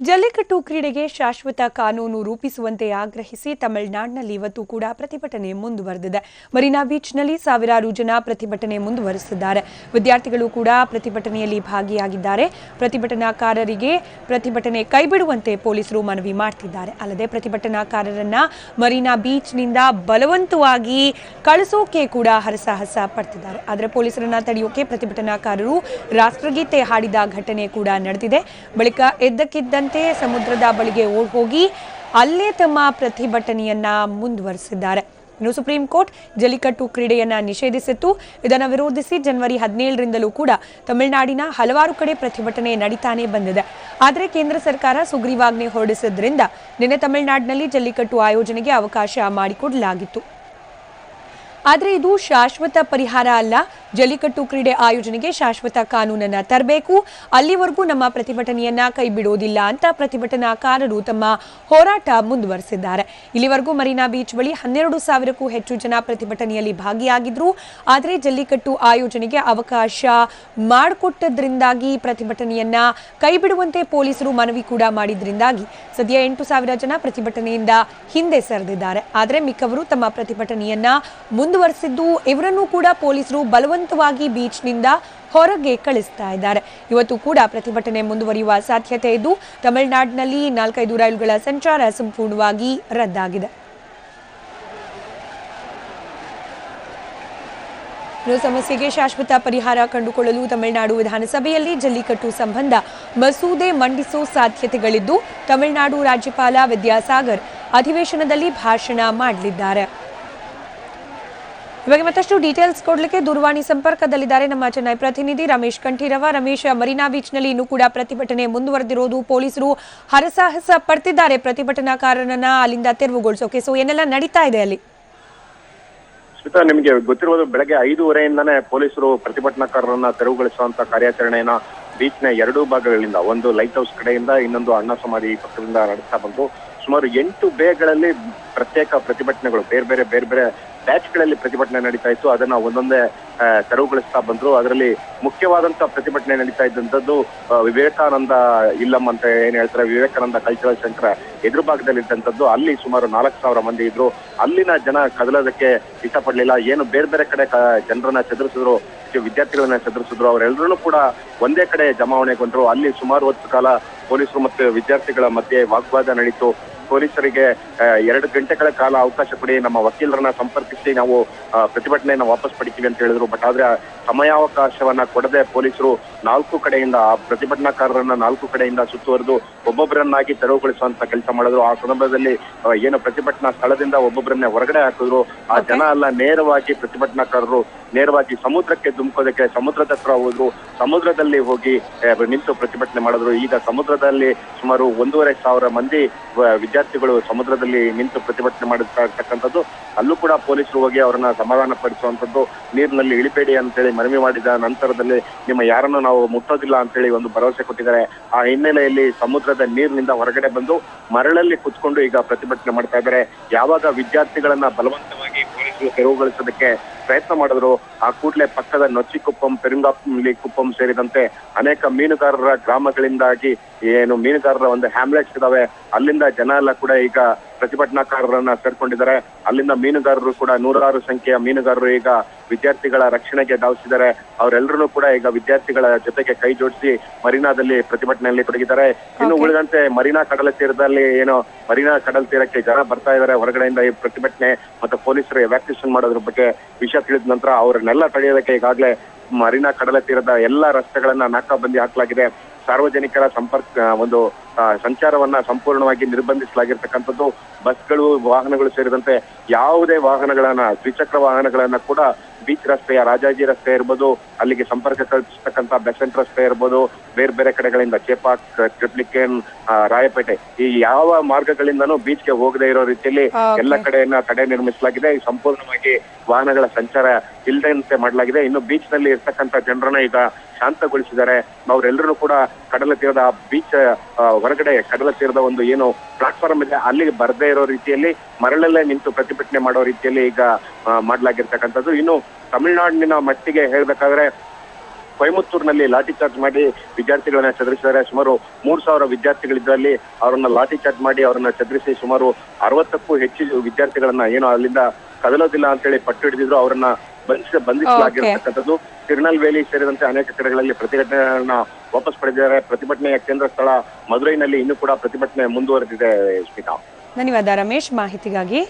ಜಲ್ಲಿಕಟ್ಟು ಕ್ರೀಡೆಗೆ ಶಾಶ್ವತ ಕಾನೂನು ರೂಪಿಸುವಂತೆ ಆಗ್ರಹಿಸಿ ತಮಿಳುನಾಡಿನಲ್ಲಿ ಇವತ್ತು ಕೂಡ ಪ್ರತಿಭಟನೆ ಮುಂದುವರೆದಿದೆ. ಮರೀನಾ ಬೀಚ್ನಲ್ಲಿ ಸಾವಿರಾರು ಜನ ಪ್ರತಿಭಟನೆ ಮುಂದುವರೆಸಿದ್ದಾರೆ. ವಿದ್ಯಾರ್ಥಿಗಳು ಕೂಡ ಪ್ರತಿಭಟನೆಯಲ್ಲಿ ಭಾಗಿಯಾಗಿದ್ದಾರೆ. ಪ್ರತಿಭಟನಾಕಾರರಿಗೆ ಪ್ರತಿಭಟನೆ ಕೈಬಿಡುವಂತೆ ಪೊಲೀಸರು ಮನವಿ ಮಾಡ್ತಿದ್ದಾರೆ. ಅಲ್ಲದೆ ಪ್ರತಿಭಟನಾಕಾರರನ್ನ ಮರೀನಾ ಬೀಚ್ನಿಂದ ಬಲವಂತವಾಗಿ ಕಳಿಸೋಕೆ ಕೂಡ ಹರಸಾಹಸ ಪಡ್ತಿದ್ದಾರೆ. ಆದರೆ ಪೊಲೀಸರನ್ನ ತಡೆಯೋಕೆ ಪ್ರತಿಭಟನಾಕಾರರು ರಾಷ್ಟ್ರಗೀತೆ ಹಾಡಿದ ಘಟನೆ ಕೂಡ ನಡೆದಿದೆ. ಬಳಿಕ ಎದ್ದಕ್ಕಿದ್ದಂತೆ ಸಮುದ್ರದ ಬಳಿಗೆ ಹೋಗಿ ಅಲ್ಲೇ ತಮ್ಮ ಪ್ರತಿಭಟನೆಯನ್ನ ಮುಂದುವರೆಸಿದ್ದಾರೆ. ಇನ್ನು ಸುಪ್ರೀಂ ಕೋರ್ಟ್ ಜಲ್ಲಿಕಟ್ಟು ಕ್ರೀಡೆಯನ್ನ ನಿಷೇಧಿಸಿತ್ತು. ಇದನ್ನು ವಿರೋಧಿಸಿ ಜನವರಿ ಹದಿನೇಳರಿಂದಲೂ ಕೂಡ ತಮಿಳುನಾಡಿನ ಹಲವಾರು ಕಡೆ ಪ್ರತಿಭಟನೆ ನಡೀತಾನೆ ಬಂದಿದೆ. ಆದರೆ ಕೇಂದ್ರ ಸರ್ಕಾರ ಸುಗ್ರೀವಾಜ್ಞೆ ಹೊರಡಿಸಿದ್ರಿಂದ ನಿನ್ನೆ ತಮಿಳುನಾಡಿನಲ್ಲಿ ಜಲ್ಲಿಕಟ್ಟು ಆಯೋಜನೆಗೆ ಅವಕಾಶ ಮಾಡಿಕೊಡಲಾಗಿತ್ತು. ಆದರೆ ಇದು ಶಾಶ್ವತ ಪರಿಹಾರ ಅಲ್ಲ. ಜಲ್ಲಿಕಟ್ಟು ಕ್ರೀಡೆ ಆಯೋಜನೆಗೆ ಶಾಶ್ವತ ಕಾನೂನನ್ನ ತರಬೇಕು. ಅಲ್ಲಿವರೆಗೂ ನಮ್ಮ ಪ್ರತಿಭಟನೆಯನ್ನ ಕೈ ಬಿಡೋದಿಲ್ಲ ಅಂತ ಪ್ರತಿಭಟನಾಕಾರರು ತಮ್ಮ ಹೋರಾಟ ಮುಂದುವರೆಸಿದ್ದಾರೆ. ಇಲ್ಲಿವರೆಗೂ ಮರೀನಾ ಬೀಚ್ ಬಳಿ ಹನ್ನೆರಡು ಸಾವಿರಕ್ಕೂ ಹೆಚ್ಚು ಜನ ಪ್ರತಿಭಟನೆಯಲ್ಲಿ ಭಾಗಿಯಾಗಿದ್ರು. ಆದರೆ ಜಲ್ಲಿಕಟ್ಟು ಆಯೋಜನೆಗೆ ಅವಕಾಶ ಮಾಡಿಕೊಟ್ಟದ್ರಿಂದಾಗಿ ಪ್ರತಿಭಟನೆಯನ್ನ ಕೈ ಬಿಡುವಂತೆ ಪೊಲೀಸರು ಮನವಿ ಕೂಡ ಮಾಡಿದ್ರಿಂದಾಗಿ ಸದ್ಯ ಎಂಟು ಸಾವಿರ ಜನ ಪ್ರತಿಭಟನೆಯಿಂದ ಹಿಂದೆ ಸರಿದಿದ್ದಾರೆ. ಆದರೆ ಮಿಕ್ಕವರು ತಮ್ಮ ಪ್ರತಿಭಟನೆಯನ್ನ ಮುಂದುವರೆಸಿದ್ದು, ಇವರನ್ನು ಕೂಡ ಪೊಲೀಸರು ಬಲವಂತವಾಗಿ ಬೀಚ್ನಿಂದ ಹೊರಗೆ ಕಳಿಸ್ತಾ ಇದ್ದಾರೆ. ಇವತ್ತು ಕೂಡ ಪ್ರತಿಭಟನೆ ಮುಂದುವರಿಯುವ ಸಾಧ್ಯತೆ ಇದ್ದು, ತಮಿಳುನಾಡಿನಲ್ಲಿ ನಾಲ್ಕೈದು ರೈಲುಗಳ ಸಂಚಾರ ಸಂಪೂರ್ಣವಾಗಿ ರದ್ದಾಗಿದೆ. ಸಮಸ್ಯೆಗೆ ಶಾಶ್ವತ ಪರಿಹಾರ ಕಂಡುಕೊಳ್ಳಲು ತಮಿಳುನಾಡು ವಿಧಾನಸಭೆಯಲ್ಲಿ ಜಲ್ಲಿಕಟ್ಟು ಸಂಬಂಧ ಮಸೂದೆ ಮಂಡಿಸೋ ಸಾಧ್ಯತೆಗಳಿದ್ದು, ತಮಿಳುನಾಡು ರಾಜ್ಯಪಾಲ ವಿದ್ಯಾಸಾಗರ್ ಅಧಿವೇಶನದಲ್ಲಿ ಭಾಷಣ ಮಾಡಲಿದ್ದಾರೆ. ಇವಾಗ ಮತ್ತಷ್ಟು ಡೀಟೇಲ್ಸ್ ಕೊಡ್ಲಿಕ್ಕೆ ದೂರವಾಣಿ ಸಂಪರ್ಕದಲ್ಲಿದ್ದಾರೆ ನಮ್ಮ ಚೆನ್ನೈ ಪ್ರತಿನಿಧಿ ರಮೇಶ್ ಕಂಠೀರವ. ರಮೇಶ್, ಮರೀನಾ ಬೀಚ್ನಲ್ಲಿ ಇನ್ನೂ ಕೂಡ ಪ್ರತಿಭಟನೆ ಮುಂದುವರೆದಿರೋದು ಪೊಲೀಸರು ಹರಸಾಹಸ ಪಡ್ತಿದ್ದಾರೆ. ಪ್ರತಿಭಟನಾಕಾರರನ್ನ ಅಲ್ಲಿಂದ ತೆರವುಗೊಳಿಸೋಕೆ. ಸೊ ಏನೆಲ್ಲ ನಡೀತಾ ಇದೆ ಅಲ್ಲಿ? ಸ್ಮಿತಾ ನಿಮಗೆ ಗೊತ್ತಿರುವುದು ಬೆಳಗ್ಗೆ ಐದೂವರೆಯಿಂದಾನೇ ಪೊಲೀಸರು ಪ್ರತಿಭಟನಾಕಾರರನ್ನ ತೆರವುಗೊಳಿಸುವಂತ ಕಾರ್ಯಾಚರಣೆಯನ್ನ ಬೀಚ್ನ ಎರಡೂ ಭಾಗಗಳಿಂದ, ಒಂದು ಲೈಟ್ ಹೌಸ್ ಕಡೆಯಿಂದ ಇನ್ನೊಂದು ಅಣ್ಣ ಸಮಾಧಿ ಪಕ್ಕದಿಂದ ನಡೆಸ್ತಾ ಬಂತು ಸುಮಾರು ಎಂಟು ಬೇಗಳಲ್ಲಿ ಪ್ರತ್ಯೇಕ ಪ್ರತಿಭಟನೆಗಳು, ಬೇರೆ ಬೇರೆ ಬೇರೆ ಬೇರೆ ಬ್ಯಾಚ್ಗಳಲ್ಲಿ ಪ್ರತಿಭಟನೆ ನಡೀತಾ ಇತ್ತು. ಅದನ್ನ ಒಂದೊಂದೇ ತೆರವುಗೊಳಿಸ್ತಾ ಬಂದ್ರು. ಅದರಲ್ಲಿ ಮುಖ್ಯವಾದಂತ ಪ್ರತಿಭಟನೆ ನಡೀತಾ ಇದ್ದಂಥದ್ದು ವಿವೇಕಾನಂದ ಇಲ್ಲಂ ಅಂತ ಏನ್ ಹೇಳ್ತಾರೆ, ವಿವೇಕಾನಂದ ಕಲ್ಚರಲ್ ಸೆಂಟರ್ ಎದುರು ಭಾಗದಲ್ಲಿ ಇದ್ದಂಥದ್ದು ಅಲ್ಲಿ ಸುಮಾರು ನಾಲ್ಕು ಸಾವಿರ ಮಂದಿ ಇದ್ರು. ಅಲ್ಲಿನ ಜನ ಕದಲೋದಕ್ಕೆ ಇಷ್ಟಪಡ್ಲಿಲ್ಲ. ಏನು ಬೇರೆ ಬೇರೆ ಕಡೆ ಜನರನ್ನ ಚದುರಿಸಿದ್ರು. ವಿದ್ಯಾರ್ಥಿಗಳನ್ನ ಚದುರಿಸಿದ್ರು ಅವರೆಲ್ಲರೂ ಕೂಡ ಒಂದೇ ಕಡೆ ಜಮಾವಣೆಗೊಂಡ್ರು ಅಲ್ಲಿ ಸುಮಾರು ಹೊತ್ತು ಕಾಲ ಪೊಲೀಸರು ಮತ್ತು ವಿದ್ಯಾರ್ಥಿಗಳ ಮಧ್ಯೆ ವಾಗ್ವಾದ ನಡೀತು. ಪೊಲೀಸರಿಗೆ ಎರಡು ಗಂಟೆಗಳ ಕಾಲ ಅವಕಾಶ ಕೊಡಿ ನಮ್ಮ ವಕೀಲರನ್ನ ಸಂಪರ್ಕಿಸಿ ನಾವು ಪ್ರತಿಭಟನೆಯನ್ನ ವಾಪಸ್ ಪಡಿತೀವಿ ಅಂತ ಹೇಳಿದ್ರು. ಬಟ್ ಆದ್ರೆ ಸಮಯಾವಕಾಶವನ್ನ ಕೊಡದೆ ಪೊಲೀಸರು ನಾಲ್ಕು ಕಡೆಯಿಂದ ಆ ಪ್ರತಿಭಟನಾಕಾರರನ್ನ ನಾಲ್ಕು ಕಡೆಯಿಂದ ಸುತ್ತುವರೆದು ಒಬ್ಬೊಬ್ಬರನ್ನಾಗಿ ತೆರವುಗೊಳಿಸುವಂತ ಕೆಲಸ ಮಾಡಿದ್ರು. ಆ ಸಂದರ್ಭದಲ್ಲಿ ಏನು ಪ್ರತಿಭಟನಾ ಸ್ಥಳದಿಂದ ಒಬ್ಬೊಬ್ಬರನ್ನೇ ಹೊರಗಡೆ ಹಾಕಿದ್ರು. ಆ ಜನ ಎಲ್ಲ ನೇರವಾಗಿ ಪ್ರತಿಭಟನಾಕಾರರು ನೇರವಾಗಿ ಸಮುದ್ರಕ್ಕೆ ಧುಮುಕೋದಕ್ಕೆ ಸಮುದ್ರದ ಹತ್ರ ಹೋದ್ರು. ಸಮುದ್ರದಲ್ಲಿ ಹೋಗಿ ನಿಂತು ಪ್ರತಿಭಟನೆ ಮಾಡಿದ್ರು. ಈಗ ಸಮುದ್ರದಲ್ಲಿ ಸುಮಾರು ಒಂದೂವರೆ ಸಾವಿರ ಮಂದಿ ವ- ವಿದ್ಯಾರ್ಥಿಗಳು ಸಮುದ್ರದಲ್ಲಿ ನಿಂತು ಪ್ರತಿಭಟನೆ ಮಾಡುತ್ತಾ ಇರ್ತಕ್ಕಂಥದ್ದು ಅಲ್ಲೂ ಕೂಡ ಪೊಲೀಸರು ಹೋಗಿ ಅವರನ್ನ ಸಮಾಧಾನ ಪಡಿಸುವಂತದ್ದು ನೀರಿನಲ್ಲಿ ಇಳಿಬೇಡಿ ಅಂತೇಳಿ ಮನವಿ ಮಾಡಿದ ನಂತರದಲ್ಲಿ ನಿಮ್ಮ ಯಾರನ್ನು ನಾವು ಮುಟ್ಟೋದಿಲ್ಲ ಅಂತೇಳಿ ಒಂದು ಭರವಸೆ ಕೊಟ್ಟಿದ್ದಾರೆ. ಆ ಹಿನ್ನೆಲೆಯಲ್ಲಿ ಸಮುದ್ರದ ನೀರಿನಿಂದ ಹೊರಗಡೆ ಬಂದು ಮರಳಲ್ಲಿ ಕುತ್ಕೊಂಡು ಈಗ ಪ್ರತಿಭಟನೆ ಮಾಡ್ತಾ ಇದ್ದಾರೆ. ಯಾವಾಗ ವಿದ್ಯಾರ್ಥಿಗಳನ್ನ ಬಲವಂತವಾಗಿ ಪೊಲೀಸರು ತೆರವುಗೊಳಿಸೋದಕ್ಕೆ ಪ್ರಯತ್ನ ಮಾಡಿದ್ರು. ಆ ಕೂಡಲೇ ಪಕ್ಕದ ನೊಚ್ಚಿಕುಪ್ಪಂ ಪೆರುಂಗಾಪಲ್ಲಿ ಕುಪ್ಪಂ ಸೇರಿದಂತೆ ಅನೇಕ ಮೀನುಗಾರರ ಗ್ರಾಮಗಳಿಂದಾಗಿ ಏನು ಮೀನುಗಾರರ ಒಂದು ಹ್ಯಾಮ್ಲೆಟ್ಸ್ ಇದಾವೆ. ಅಲ್ಲಿಂದ ಜನ ಎಲ್ಲ ಕೂಡ ಈಗ ಪ್ರತಿಭಟನಾಕಾರರನ್ನ ಸೇರ್ಕೊಂಡಿದ್ದಾರೆ. ಅಲ್ಲಿಂದ ಮೀನುಗಾರರು ಕೂಡ ನೂರಾರು ಸಂಖ್ಯೆಯ ಮೀನುಗಾರರು ಈಗ ವಿದ್ಯಾರ್ಥಿಗಳ ರಕ್ಷಣೆಗೆ ಧಾವಿಸಿದ್ದಾರೆ. ಅವರೆಲ್ಲರೂ ಕೂಡ ಈಗ ವಿದ್ಯಾರ್ಥಿಗಳ ಜೊತೆಗೆ ಕೈ ಜೋಡಿಸಿ ಮರೀನಾದಲ್ಲಿ ಪ್ರತಿಭಟನೆಯಲ್ಲಿ ತೊಡಗಿದ್ದಾರೆ. ಇನ್ನು ಉಳಿದಂತೆ ಮರೀನಾ ಕಡಲ ತೀರದಲ್ಲಿ ಏನು ಮರೀನಾ ಕಡಲ ತೀರಕ್ಕೆ ಜನ ಬರ್ತಾ ಇದ್ದಾರೆ. ಹೊರಗಡೆಯಿಂದ ಈ ಪ್ರತಿಭಟನೆ ಮತ್ತು ಪೊಲೀಸರು ಎವ್ಯಾಕ್ಯುಯೇಷನ್ ಮಾಡೋದ್ರ ಬಗ್ಗೆ ವಿಷಯ ತಿಳಿದ ನಂತರ ಅವರನ್ನೆಲ್ಲ ತಡೆಯೋದಕ್ಕೆ ಈಗಾಗಲೇ ಮರೀನಾ ಕಡಲ ತೀರದ ಎಲ್ಲಾ ರಸ್ತೆಗಳನ್ನ ನಾಕಾಬಂದಿ ಹಾಕಲಾಗಿದೆ. ಸಾರ್ವಜನಿಕರ ಸಂಪರ್ಕ ಒಂದು ಸಂಚಾರವನ್ನ ಸಂಪೂರ್ಣವಾಗಿ ನಿರ್ಬಂಧಿಸಲಾಗಿರ್ತಕ್ಕಂಥದ್ದು ಬಸ್ಗಳು ವಾಹನಗಳು ಸೇರಿದಂತೆ ಯಾವುದೇ ವಾಹನಗಳನ್ನ ದ್ವಿಚಕ್ರ ವಾಹನಗಳನ್ನ ಕೂಡ ಬೀಚ್ ರಸ್ತೆಯ ರಾಜಾಜಿ ರಸ್ತೆ ಇರ್ಬೋದು ಅಲ್ಲಿಗೆ ಸಂಪರ್ಕ ಕಲ್ಪಿಸ್ತಕ್ಕಂಥ ಬೆಸೆಂಟ್ ರಸ್ತೆ ಇರ್ಬೋದು ಬೇರೆ ಬೇರೆ ಕಡೆಗಳಿಂದ ಚೇಪಾಕ್ ಟ್ರಿಪ್ಲಿಕೇನ್ ರಾಯಪೇಟೆ ಈ ಯಾವ ಮಾರ್ಗಗಳಿಂದನೂ ಬೀಚ್ಗೆ ಹೋಗದೇ ಇರೋ ರೀತಿಯಲ್ಲಿ. ಎಲ್ಲ ಕಡೆಯನ್ನ ತಡೆ ನಿರ್ಮಿಸಲಾಗಿದೆ. ಸಂಪೂರ್ಣವಾಗಿ ವಾಹನಗಳ ಸಂಚಾರ ಇಲ್ಲದಂತೆ ಮಾಡಲಾಗಿದೆ. ಇನ್ನು ಬೀಚ್ನಲ್ಲಿ ಇರ್ತಕ್ಕಂಥ ಜನರನ್ನ ಈಗ ಶಾಂತಗೊಳಿಸಿದ್ದಾರೆ. ಅವರೆಲ್ಲರೂ ಕೂಡ ಕಡಲ ತೀರದ ಬೀಚ್ ಹೊರಗಡೆ ಕಡಲ ತೀರದ ಒಂದು ಏನು ಪ್ಲಾಟ್ಫಾರ್ಮ್ ಇದೆ ಅಲ್ಲಿಗೆ ಬರದೇ ಇರೋ ರೀತಿಯಲ್ಲಿ ಮರಳಲ್ಲೇ ನಿಂತು ಪ್ರತಿಭಟನೆ ಮಾಡೋ ರೀತಿಯಲ್ಲಿ ಈಗ ಮಾಡಲಾಗಿರ್ತಕ್ಕಂಥದ್ದು. ಇನ್ನು ತಮಿಳುನಾಡಿನ ಮಟ್ಟಿಗೆ ಹೇಳ್ಬೇಕಾದ್ರೆ ಕೊಯಮತ್ತೂರಿನಲ್ಲಿ ಲಾಠಿ ಚಾರ್ಜ್ ಮಾಡಿ ವಿದ್ಯಾರ್ಥಿಗಳನ್ನ ಚದುರಿಸಿದ್ದಾರೆ. ಸುಮಾರು ಮೂರ್ ಸಾವಿರ ವಿದ್ಯಾರ್ಥಿಗಳಿದ್ದಲ್ಲಿ ಅವರನ್ನ ಲಾಠಿ ಚಾರ್ಜ್ ಮಾಡಿ ಅವರನ್ನ ಚದುರಿಸಿ ಸುಮಾರು ಅರವತ್ತಕ್ಕೂ ಹೆಚ್ಚು ವಿದ್ಯಾರ್ಥಿಗಳನ್ನ ಏನು ಅಲ್ಲಿಂದ ಕದಲೋದಿಲ್ಲ ಅಂತೇಳಿ ಪಟ್ಟು ಹಿಡಿದಿದ್ರು. ಅವರನ್ನ ಬಂಧಿಸ, ಬಂಧಿಸಲಾಗಿರ್ತಕ್ಕಂಥದ್ದು. ತಿರುನಲ್ವೇಲಿ ಸೇರಿದಂತೆ ಅನೇಕ ಕಡೆಗಳಲ್ಲಿ ಪ್ರತಿಭಟನೆಯನ್ನ ವಾಪಸ್ ಪಡೆದಿದ್ದಾರೆ. ಪ್ರತಿಭಟನೆಯ ಕೇಂದ್ರ ಸ್ಥಳ ಮದುರೈನಲ್ಲಿ ಇನ್ನೂ ಕೂಡ ಪ್ರತಿಭಟನೆ ಮುಂದುವರೆದಿದೆ ಸ್ಮಿತಾ ಧನ್ಯವಾದ ರಮೇಶ್. ಮಾಹಿತಿಗಾಗಿ